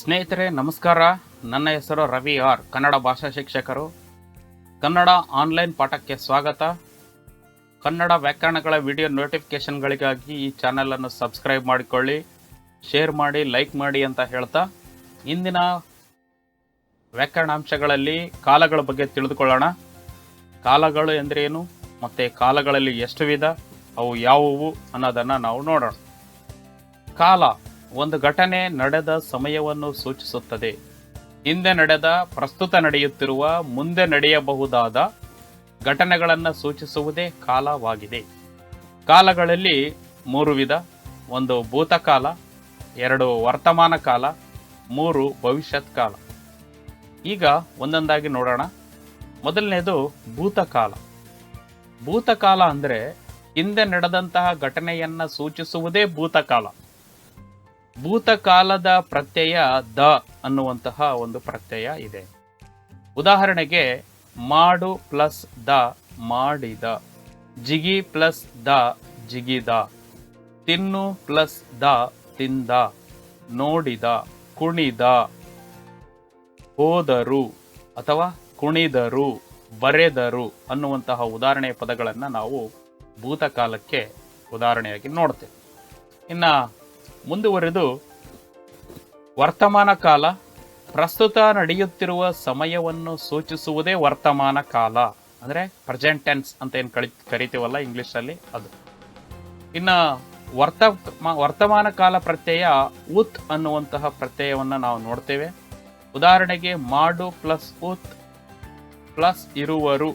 ಸ್ನೇಹಿತರೆ, ನಮಸ್ಕಾರ. ನನ್ನ ಹೆಸರು ರವಿ ಆರ್. ಕನ್ನಡ ಭಾಷಾ ಶಿಕ್ಷಕರು. ಕನ್ನಡ ಆನ್ಲೈನ್ ಪಾಠಕ್ಕೆ ಸ್ವಾಗತ. ಕನ್ನಡ ವ್ಯಾಕರಣಗಳ ವಿಡಿಯೋ ನೋಟಿಫಿಕೇಶನ್ಗಳಿಗಾಗಿ ಈ ಚಾನಲನ್ನು ಸಬ್ಸ್ಕ್ರೈಬ್ ಮಾಡಿಕೊಳ್ಳಿ, ಶೇರ್ ಮಾಡಿ, ಲೈಕ್ ಮಾಡಿ ಅಂತ ಹೇಳ್ತಾ ಇಂದಿನ ವ್ಯಾಕರಣಾಂಶಗಳಲ್ಲಿ ಕಾಲಗಳ ಬಗ್ಗೆ ತಿಳಿದುಕೊಳ್ಳೋಣ. ಕಾಲಗಳು ಎಂದರೇನು ಮತ್ತು ಕಾಲಗಳಲ್ಲಿ ಎಷ್ಟು ವಿಧ? ಅವು ಯಾವುವು ಅನ್ನೋದನ್ನು ನಾವು ನೋಡೋಣ. ಕಾಲ ಒಂದು ಘಟನೆ ನಡೆದ ಸಮಯವನ್ನು ಸೂಚಿಸುತ್ತದೆ. ಹಿಂದೆ ನಡೆದ, ಪ್ರಸ್ತುತ ನಡೆಯುತ್ತಿರುವ, ಮುಂದೆ ನಡೆಯಬಹುದಾದ ಘಟನೆಗಳನ್ನು ಸೂಚಿಸುವುದೇ ಕಾಲವಾಗಿದೆ. ಕಾಲಗಳಲ್ಲಿ ಮೂರು ವಿಧ. ಒಂದು ಭೂತಕಾಲ, ಎರಡು ವರ್ತಮಾನ ಕಾಲ, ಮೂರು ಭವಿಷ್ಯತ್ ಕಾಲ. ಈಗ ಒಂದೊಂದಾಗಿ ನೋಡೋಣ. ಮೊದಲನೇದು ಭೂತಕಾಲ. ಭೂತಕಾಲ ಅಂದರೆ ಹಿಂದೆ ನಡೆದಂತಹ ಘಟನೆಯನ್ನು ಸೂಚಿಸುವುದೇ ಭೂತಕಾಲ. ಭೂತಕಾಲದ ಪ್ರತ್ಯಯ ದ ಅನ್ನುವಂತಹ ಒಂದು ಪ್ರತ್ಯಯ ಇದೆ. ಉದಾಹರಣೆಗೆ, ಮಾಡು ಪ್ಲಸ್ ದ ಮಾಡಿದ, ಜಿಗಿ ಪ್ಲಸ್ ದ ಜಿಗಿದ, ತಿನ್ನು ಪ್ಲಸ್ ದ ತಿಂದ, ನೋಡಿದ, ಕುಣಿದ, ಹೋದರು ಅಥವಾ ಕುಣಿದರು, ಬರೆದರು ಅನ್ನುವಂತಹ ಉದಾಹರಣೆಯ ಪದಗಳನ್ನು ನಾವು ಭೂತಕಾಲಕ್ಕೆ ಉದಾಹರಣೆಯಾಗಿ ನೋಡ್ತೇವೆ. ಇನ್ನ ಮುಂದುವರೆದು, ವರ್ತಮಾನ ಕಾಲ. ಪ್ರಸ್ತುತ ನಡೆಯುತ್ತಿರುವ ಸಮಯವನ್ನು ಸೂಚಿಸುವುದೇ ವರ್ತಮಾನ ಕಾಲ. ಅಂದರೆ ಪ್ರೆಸೆಂಟ್ ಟೆನ್ಸ್ ಅಂತ ಏನು ಕಳಿ, ಕರಿತೀವಲ್ಲ ಇಂಗ್ಲೀಷಲ್ಲಿ ಅದು. ಇನ್ನು ವರ್ತ ವರ್ತಮಾನ ಕಾಲ ಪ್ರತ್ಯಯ ಉತ್ ಅನ್ನುವಂತಹ ಪ್ರತ್ಯಯವನ್ನು ನಾವು ನೋಡ್ತೇವೆ. ಉದಾಹರಣೆಗೆ ಮಾಡು ಪ್ಲಸ್ ಉತ್ ಪ್ಲಸ್ ಇರುವರು,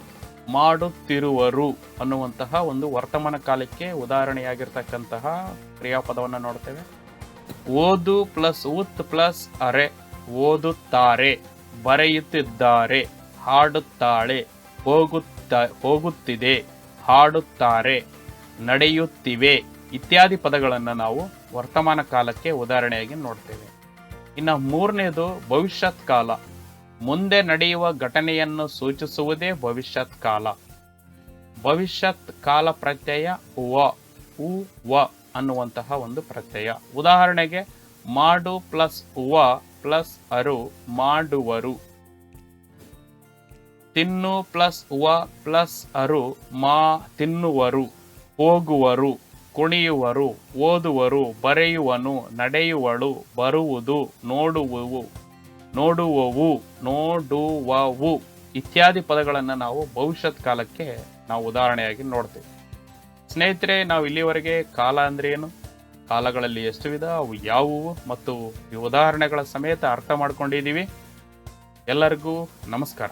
ಮಾಡುತ್ತಿರುವರು ಅನ್ನುವಂತಹ ಒಂದು ವರ್ತಮಾನ ಕಾಲಕ್ಕೆ ಉದಾಹರಣೆಯಾಗಿರ್ತಕ್ಕಂತಹ ಕ್ರಿಯಾಪದವನ್ನು ನೋಡ್ತೇವೆ. ಓದು ಪ್ಲಸ್ ಉತ್ ಪ್ಲಸ್ ಅರೆ, ಓದುತ್ತಾರೆ, ಬರೆಯುತ್ತಿದ್ದಾರೆ, ಹಾಡುತ್ತಾಳೆ, ಹೋಗುತ್ತ, ಹೋಗುತ್ತಿದೆ, ಹಾಡುತ್ತಾರೆ, ನಡೆಯುತ್ತಿವೆ ಇತ್ಯಾದಿ ಪದಗಳನ್ನು ನಾವು ವರ್ತಮಾನ ಕಾಲಕ್ಕೆ ಉದಾಹರಣೆಯಾಗಿ ನೋಡ್ತೇವೆ. ಇನ್ನು ಮೂರನೇದು ಭವಿಷ್ಯತ್ ಕಾಲ. ಮುಂದೆ ನಡೆಯುವ ಘಟನೆಯನ್ನು ಸೂಚಿಸುವುದೇ ಭವಿಷ್ಯತ್ ಕಾಲ. ಭವಿಷ್ಯತ್ ಕಾಲ ಪ್ರತ್ಯಯ ವ ಉ ವ ಅನ್ನುವಂತಹ ಒಂದು ಪ್ರತ್ಯಯ. ಉದಾಹರಣೆಗೆ, ಮಾಡು ಪ್ಲಸ್ ಉವ ಪ್ಲಸ್ ಅರು ಮಾಡುವರು. ತಿನ್ನು ಪ್ಲಸ್ ಉವ ಪ್ಲಸ್ ಅರು ಮಾ ತಿನ್ನುವರು. ಹೋಗುವರು, ಕುಣಿಯುವರು, ಓದುವರು, ಬರೆಯುವನು, ನಡೆಯುವಳು, ಬರುವುದು, ನೋಡುವವು ನೋಡುವವು ನೋಡುವವು ಇತ್ಯಾದಿ ಪದಗಳನ್ನು ನಾವು ಭವಿಷ್ಯತ್ ಕಾಲಕ್ಕೆ ನಾವು ಉದಾಹರಣೆಯಾಗಿ ನೋಡ್ತೇವೆ. ಸ್ನೇಹಿತರೆ, ನಾವು ಇಲ್ಲಿವರೆಗೆ ಕಾಲ ಅಂದ್ರೆ ಏನು? ಕಾಲಗಳಲ್ಲಿ ಎಷ್ಟು ವಿಧ, ಅವು ಯಾವುವು ಮತ್ತು ಈ ಉದಾಹರಣೆಗಳ ಸಮೇತ ಅರ್ಥ ಮಾಡ್ಕೊಂಡಿದ್ದೀವಿ. ಎಲ್ಲರಿಗೂ ನಮಸ್ಕಾರ.